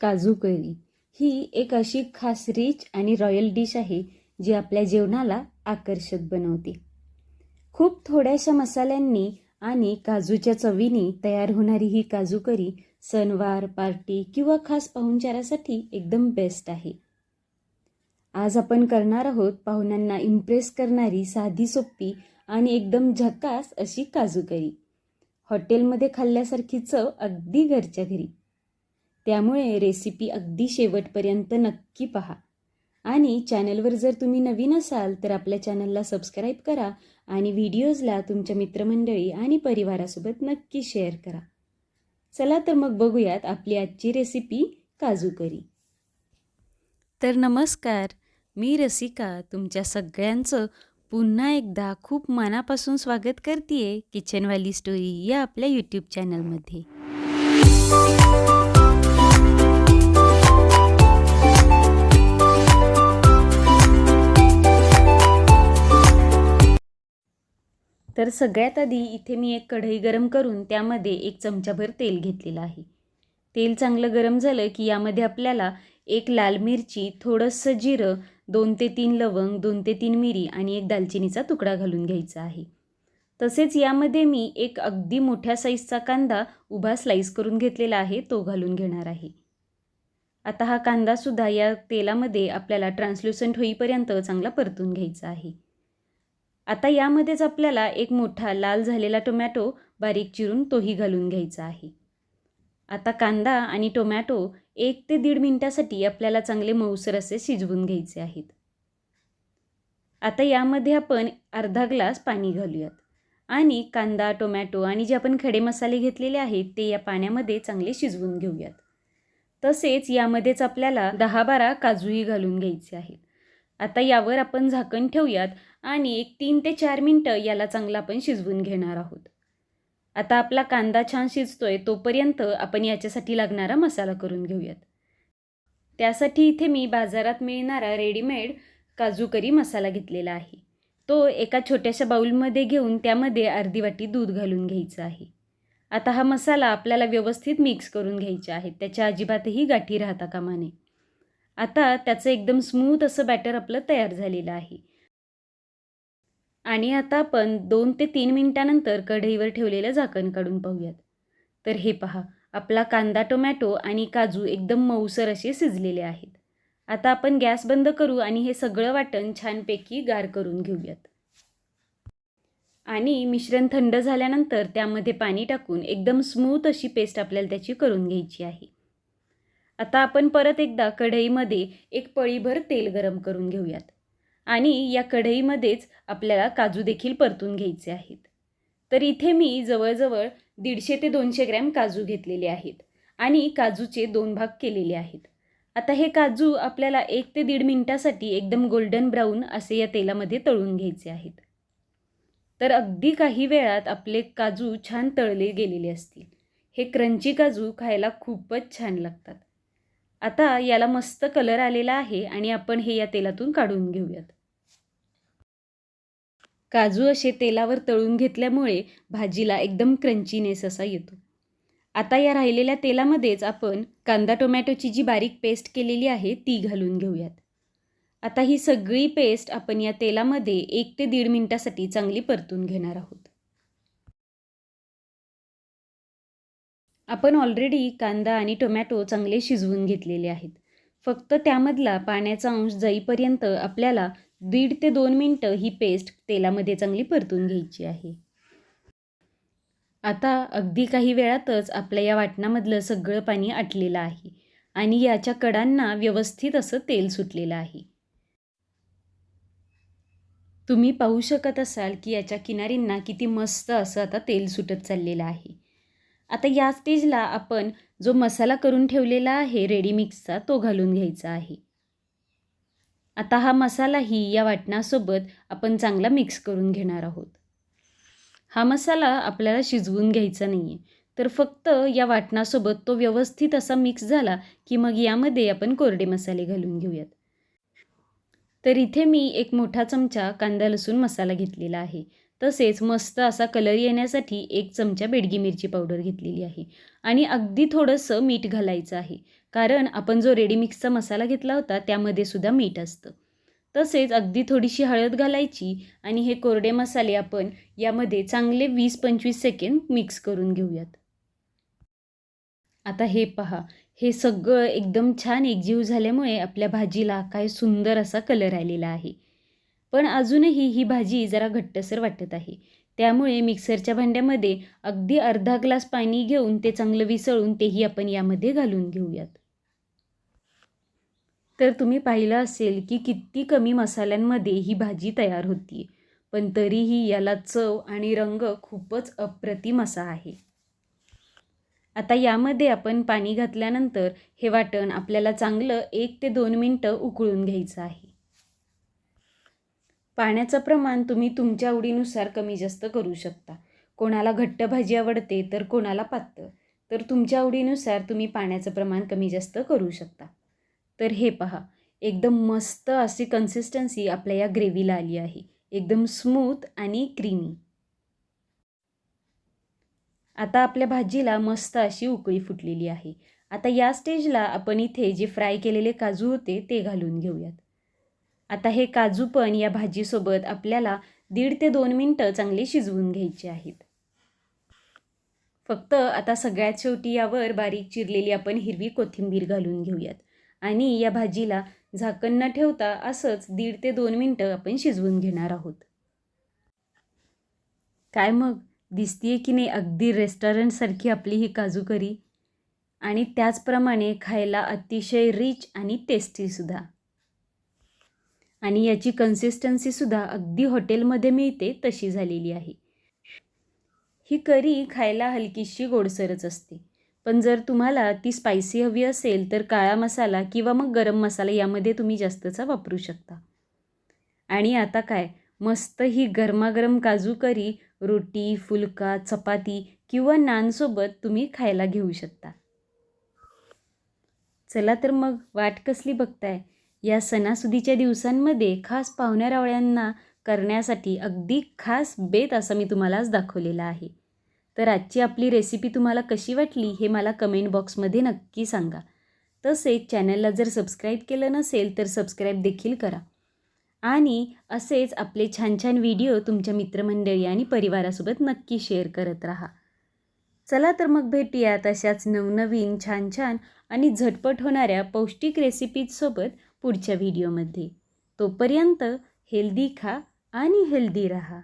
काजू करी. ही एक अशी खास रिच आणि रॉयल डिश आहे जी आपल्या जेवणाला आकर्षक बनवते. खूप थोड्याशा मसाल्यांनी आणि काजूच्या चवीने तयार होणारी ही काजू करी सणवार पार्टी किंवा खास पाहुणचारासाठी एकदम बेस्ट आहे. आज आपण करणार आहोत पाहुण्यांना इम्प्रेस करणारी साधी सोपी आणि एकदम झकास अशी काजू करी. हॉटेलमध्ये खाल्ल्यासारखी चव अगदी घरच्या घरी. त्यामुळे रेसिपी अगदी शेवटपर्यंत नक्की पहा. आणि चॅनलवर जर तुम्ही नवीन असाल तर आपल्या चॅनलला सबस्क्राईब करा आणि व्हिडिओजला तुमच्या मित्रमंडळी आणि परिवारासोबत नक्की शेअर करा. चला तर मग बघूयात आपली आजची रेसिपी काजू करी. तर नमस्कार मी रसिका तुमच्या सगळ्यांचं पुन्हा एकदा खूप मनापासून स्वागत करते किचनवाली स्टोरी या आपल्या यूट्यूब चॅनलमध्ये सगळ्यात आधी इथे मी एक कढई गरम करून त्यामध्ये एक चमचाभर तेल घेतलेलं आहे. तेल चांगलं गरम झालं की यामध्ये आपल्याला एक लाल मिरची थोडंसं जिरं दोन ते तीन लवंग दोन ते तीन मिरी आणि एक दालचिनीचा तुकडा घालून घ्यायचा आहे. तसेच यामध्ये मी एक अगदी मोठ्या साईजचा कांदा उभा स्लाईस करून घेतलेला आहे तो घालून घेणार आहे. आता हा कांदासुद्धा या तेलामध्ये आपल्याला ट्रान्सल्युसंट होईपर्यंत चांगला परतून घ्यायचा आहे. आता यामध्येच आपल्याला एक मोठा लाल झालेला टोमॅटो बारीक चिरून तोही घालून घ्यायचा आहे. आता कांदा आणि टोमॅटो एक ते दीड मिनटासाठी आपल्याला चांगले मऊसर असे शिजवून घ्यायचे आहेत. आता यामध्ये आपण अर्धा ग्लास पाणी घालूयात. आणि कांदा टोमॅटो आणि जे आपण खडे मसाले घेतलेले आहेत ते या पाण्यामध्ये चांगले शिजवून घेऊयात. तसेच यामध्येच आपल्याला दहा बारा काजूही घालून घ्यायचे आहेत. आता यावर आपण झाकण ठेवूयात आणि एक तीन ते चार मिनटं याला चांगलं आपण शिजवून घेणार आहोत. आता आपला कांदा छान शिजतोय तोपर्यंत आपण याच्यासाठी लागणारा मसाला करून घेऊयात. त्यासाठी इथे मी बाजारात मिळणारा रेडीमेड काजू करी मसाला घेतलेला आहे. तो एका छोट्याशा बाऊलमध्ये घेऊन त्यामध्ये अर्धी वाटी दूध घालून घ्यायचं आहे. आता हा मसाला आपल्याला व्यवस्थित मिक्स करून घ्यायचा आहे त्याच्या अजिबातही गाठी राहता कामा नये. आता त्याचं एकदम स्मूथ असं बॅटर आपलं तयार झालेलं आहे. आणि आता आपण दोन ते तीन मिनटानंतर कढईवर ठेवलेलं झाकण काढून पाहूयात. तर हे पहा आपला कांदा टोमॅटो आणि काजू एकदम मऊसर असे शिजलेले आहेत. आता आपण गॅस बंद करू आणि हे सगळं वाटण छानपैकी गार करून घेऊयात. आणि मिश्रण थंड झाल्यानंतर त्यामध्ये पाणी टाकून एकदम स्मूथ अशी पेस्ट आपल्याला त्याची करून घ्यायची आहे. आता आपण परत एकदा कढईमध्ये एक पळीभर तेल गरम करून घेऊयात. आणि या कढईमध्येच आपल्याला काजू देखील परतून घ्यायचे आहेत. तर इथे मी जवळजवळ दीडशे ते दोनशे ग्रॅम काजू घेतलेले आहेत आणि काजूचे दोन भाग केलेले आहेत. आता हे काजू आपल्याला एक ते दीड मिनटासाठी एकदम गोल्डन ब्राऊन असे या तेलामध्ये तळून घ्यायचे आहेत. तर अगदी काही वेळात आपले काजू छान तळले गेलेले असतील. हे क्रंची काजू खायला खूपच छान लागतात. आता याला मस्त कलर आलेला आहे आणि आपण हे या तेलातून काढून घेऊयात. काजू असे तेलावर तळून घेतल्यामुळे भाजीला एकदम क्रंचीनेस असा येतो. आता या राहिलेल्या तेलामध्येच आपण कांदा टोमॅटोची जी बारीक पेस्ट केलेली आहे ती घालून घेऊयात. आता ही सगळी पेस्ट आपण या तेलामध्ये एक ते दीड मिनटासाठी चांगली परतून घेणार आहोत. आपण ऑलरेडी कांदा आणि टोमॅटो चांगले शिजवून घेतलेले आहेत. फक्त त्यामधला पाण्याचा अंश जाईपर्यंत आपल्याला दीड ते दोन मिनटं ही पेस्ट तेलामध्ये चांगली परतून घ्यायची आहे. आता अगदी काही वेळातच आपल्या या वाटणामधलं सगळं पाणी आटलेलं आहे आणि याच्या कडांना व्यवस्थित असं तेल सुटलेलं आहे. तुम्ही पाहू शकत असाल की याच्या किनारींना किती मस्त असं आता तेल सुटत चाललेलं आहे. आता या स्टेजला आपण जो मसाला करून ठेवलेला आहे रेडी मिक्सचा तो घालून घ्यायचा आहे. आता हा मसालाही या वाटणासोबत आपण चांगला मिक्स करून घेणार आहोत. हा मसाला आपल्याला शिजवून घ्यायचा नाही आहे तर फक्त या वाटणासोबत तो व्यवस्थित असा मिक्स झाला की मग यामध्ये आपण कोरडे मसाले घालून घेऊयात. तर इथे मी एक मोठा चमचा कांदा लसूण मसाला घेतलेला आहे. तसेच मस्त असा कलर येण्यासाठी एक चमचा बेडगी मिरची पावडर घेतलेली आहे. आणि अगदी थोडंसं मीठ घालायचं आहे. कारण आपण जो रेडी मिक्सचा मसाला घेतला होता त्यामध्ये सुद्धा मीठ असतं. तसेच अगदी थोडीशी हळद घालायची आणि हे कोरडे मसाले आपण यामध्ये चांगले वीस पंचवीस सेकंड मिक्स करून घेऊयात. आता हे पहा. हे सगळं एकदम छान एकजीव झाल्यामुळे आपल्या भाजीला काय सुंदर असा कलर आलेला आहे. पण अजूनही ही भाजी जरा घट्टसर वाटत आहे. त्यामुळे मिक्सरच्या भांड्यामध्ये अगदी अर्धा ग्लास पाणी घेऊन ते चांगलं विसळून तेही आपण यामध्ये घालून घेऊयात. तर तुम्ही पाहिलं असेल की किती कमी मसाल्यांमध्ये ही भाजी तयार होती. पण तरीही याला चव आणि रंग खूपच अप्रतिम असा आहे. आता यामध्ये आपण पाणी घातल्यानंतर हे वाटण आपल्याला चांगलं एक ते दोन मिनटं उकळून घ्यायचं आहे. पाण्याचं प्रमाण तुम्ही तुमच्या आवडीनुसार कमी जास्त करू शकता. कोणाला घट्ट भाजी आवडते तर कोणाला पातळ. तर तुमच्या आवडीनुसार तुम्ही पाण्याचं प्रमाण कमी जास्त करू शकता. तर हे पहा एकदम मस्त अशी कन्सिस्टन्सी आपल्या या ग्रेव्हीला आली आहे. एकदम स्मूथ आणि क्रीमी आता आपल्या भाजीला मस्त अशी उकळी फुटलेली आहे. आता या स्टेजला आपण इथे जे फ्राय केलेले काजू होते ते घालून घेऊयात. आता हे काजू पण या भाजीसोबत आपल्याला दीड ते दोन मिनटं चांगले शिजवून घ्यायचे आहेत. फक्त आता सगळ्यात शेवटी यावर बारीक चिरलेली आपण हिरवी कोथिंबीर घालून घेऊयात. आणि या भाजीला झाकण न ठेवता असंच दीड ते दोन मिनटं आपण शिजवून घेणार आहोत. काय मग? दिसतीये की नाही अगदी रेस्टॉरंटसारखी आपली ही काजू करी? आणि त्याचप्रमाणे खायला अतिशय रिच आणि टेस्टीसुद्धा आणि याची कन्सिस्टन्सीसुद्धा अगदी हॉटेलमध्ये मिळते तशी झालेली आहे. ही करी खायला हलकीशी गोडसरच असते. पण जर तुम्हाला ती स्पायसी हवी असेल तर काळा मसाला किंवा मग गरम मसाला यामध्ये तुम्ही जास्तचा वापरू शकता. आणि आता काय? मस्त ही गरमागरम काजू करी रोटी फुलका चपाती किंवा नानसोबत तुम्ही खायला घेऊ शकता. चला तर मग वाट कसली बघताय? या सणासुदीच्या दिवसांमध्ये खास पाहुण्यारावळ्यांना करण्यासाठी अगदी खास बेत असा मी तुम्हाला आज दाखवलेला आहे. तर आजची आपली रेसिपी तुम्हाला कशी वाटली हे मला कमेंट बॉक्समध्ये नक्की सांगा. तसेच चॅनलला जर सबस्क्राईब केलं नसेल तर सबस्क्राईब देखील करा. आणि असेच आपले छान छान व्हिडिओ तुमच्या मित्रमंडळी आणि परिवारासोबत नक्की शेअर करत राहा. चला तर मग भेटूया तशाच नवनवीन छान छान आणि झटपट होणाऱ्या पौष्टिक रेसिपीजसोबत पुढच्या व्हिडिओमध्ये. तोपर्यंत हेल्दी खा आणि हेल्दी रहा.